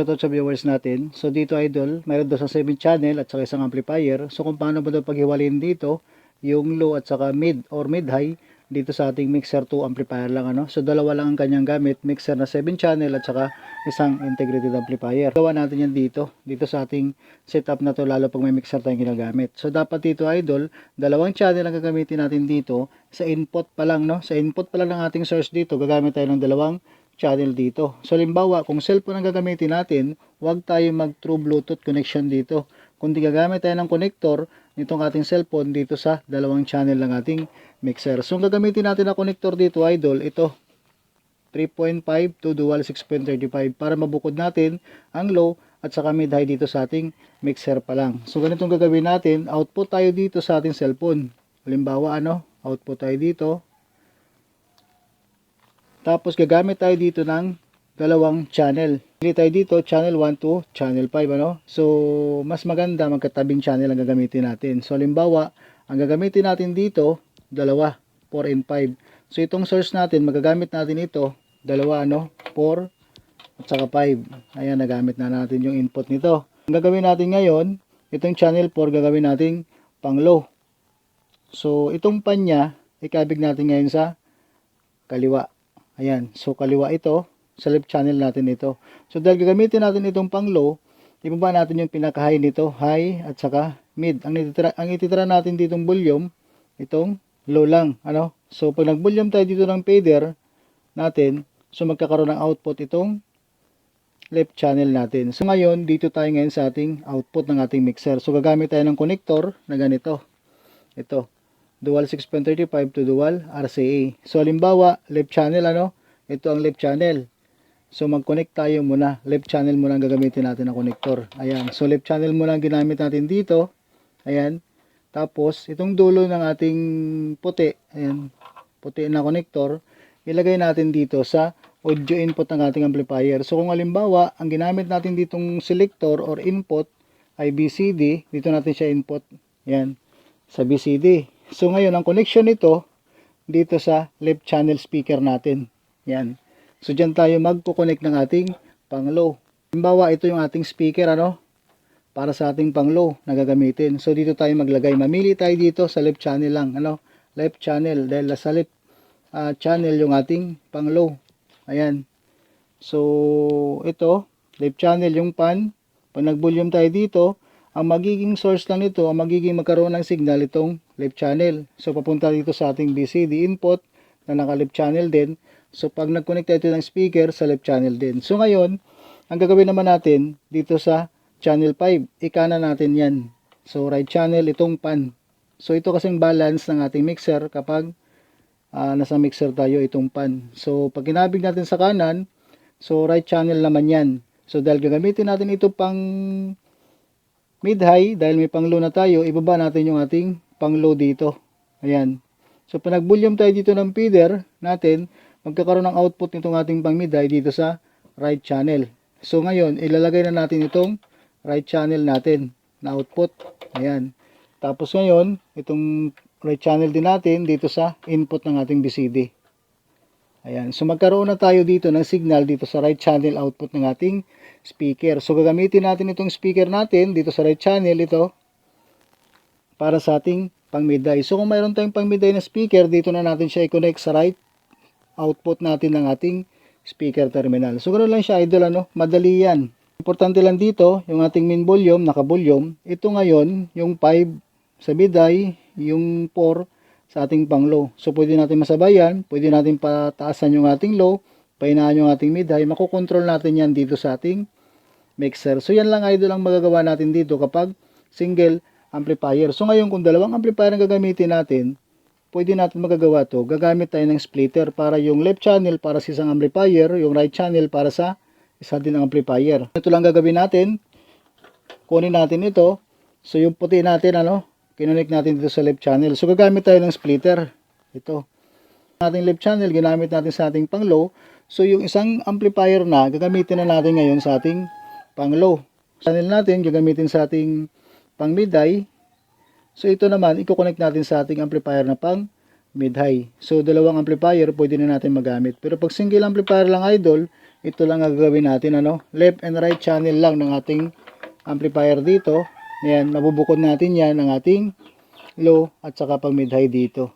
Shoutout sa viewers natin. So dito idol, mayroon doon sa 7 channel at saka isang amplifier. So kung paano ba daw paghiwalin dito, yung low at saka mid or mid-high dito sa ating mixer 2 amplifier lang ano. So dalawa lang ang kanyang gamit, mixer na 7 channel at saka isang integrated amplifier. Gawa natin yan dito, dito sa ating setup na to lalo pag may mixer tayong ginagamit. So dapat dito idol, dalawang channel ang gagamitin natin dito sa input pa lang no. Sa input pa lang ng ating source dito, gagamit tayo ng dalawang channel dito. So limbawa, kung cellphone ang gagamitin natin, huwag tayo mag true Bluetooth connection dito. Kundi gagamit tayo ng connector nitong ating cellphone dito sa dalawang channel ng ating mixer. So ang gagamitin natin na connector dito, idol, ito 3.5 to dual 6.35 para mabukod natin ang low at saka mid high dito sa ating mixer pa lang. So ganitong gagawin natin, output tayo dito sa ating cellphone. Halimbawa ano, output tayo dito, tapos gagamit tayo dito ng dalawang channel. Pili tayo dito, channel 1 to channel 5. Ano? So, mas maganda magkatabing channel ang gagamitin natin. So, halimbawa, ang gagamitin natin dito, dalawa, 4 and 5. So, itong source natin, magagamit natin ito, dalawa, ano, 4 at saka 5. Ayan, nagamit na natin yung input nito. Ang gagawin natin ngayon, itong channel 4, gagawin natin pang low. So, itong pan niya, ikabig natin ngayon sa kaliwa. Ayan. So, kaliwa ito. Sa left channel natin ito. So, dahil gagamitin natin itong pang low, ibaba natin yung pinaka-high nito. High at saka mid. Ang ititira, ang ititira natin ditong volume, itong low lang. Ano? So, pag nag-volume tayo dito ng fader natin, so magkakaroon ng output itong left channel natin. So, ngayon, dito tayo ngayon sa ating output ng ating mixer. So, gagamit tayo ng connector na ganito. Ito dual 6.35 to dual RCA. So, halimbawa, left channel, ano? Ito ang left channel. So, mag-connect tayo muna. Left channel muna ang gagamitin natin na connector. Ayan. So, left channel muna ang ginamit natin dito. Ayan. Tapos, itong dulo ng ating puti, ayan, puti na connector, ilagay natin dito sa audio input ng ating amplifier. So, kung halimbawa, ang ginamit natin ditong selector or input ay BCD, dito natin siya input. Ayan. Sa BCD. So ngayon, ang connection nito dito sa left channel speaker natin. Yan. So dyan tayo magpo-connect ng ating pang low. Halimbawa, ito yung ating speaker ano para sa ating pang low na gagamitin. So dito tayo maglagay. Mamili tayo dito sa left channel lang, ano? Left channel dahil sa left uh, channel yung ating pang low. Ayan. So ito, left channel yung pan. Pag nag-volume tayo dito, ang magiging source lang nito, ang magiging magkaroon ng signal itong left channel. So, papunta dito sa ating BCD input na naka left channel din. So, pag nag-connect ito ng speaker sa left channel din. So, ngayon, ang gagawin naman natin dito sa channel 5, ikana natin yan. So, right channel, itong pan. So, ito kasing balance ng ating mixer kapag uh, nasa mixer tayo itong pan. So, pag kinabig natin sa kanan, so right channel naman yan. So, dahil gagamitin natin ito pang mid-high, dahil may pang-low na tayo, ibaba natin yung ating pang-low dito. Ayan. So, pag nag-volume tayo dito ng feeder natin, magkakaroon ng output nitong ating pang-mid-high dito sa right channel. So, ngayon, ilalagay na natin itong right channel natin na output. Ayan. Tapos ngayon, itong right channel din natin dito sa input ng ating BCD. Ayan. So, magkaroon na tayo dito ng signal dito sa right channel output ng ating speaker. So, gagamitin natin itong speaker natin dito sa right channel ito para sa ating pang midday. So, kung mayroon tayong pang midday na speaker, dito na natin siya i-connect sa right output natin ng ating speaker terminal. So, ganoon lang siya, idol, ano? Madali yan. Importante lang dito, yung ating main volume, naka-volume. Ito ngayon, yung 5 sa midday, yung 4 sa ating pang low. So, pwede natin masabayan, pwede natin pataasan yung ating low, pahinaan yung ating mid-high, makokontrol natin yan dito sa ating mixer. So, yan lang idol ang magagawa natin dito kapag single amplifier. So, ngayon kung dalawang amplifier ang gagamitin natin, pwede natin magagawa to. Gagamit tayo ng splitter para yung left channel para sa isang amplifier, yung right channel para sa isa din ang amplifier. Ito lang gagawin natin. Kunin natin ito. So, yung puti natin, ano, kinunik natin dito sa left channel. So, gagamit tayo ng splitter. Ito. Ating left channel, ginamit natin sa ating pang low. So, yung isang amplifier na, gagamitin na natin ngayon sa ating pang low. Channel natin, gagamitin sa ating pang mid-high. So, ito naman, i-connect natin sa ating amplifier na pang mid-high. So, dalawang amplifier, pwede na natin magamit. Pero pag single amplifier lang, idol, ito lang ang gagawin natin ano left and right channel lang ng ating amplifier dito ayan mabubukod natin yan ng ating low at saka pag mid high dito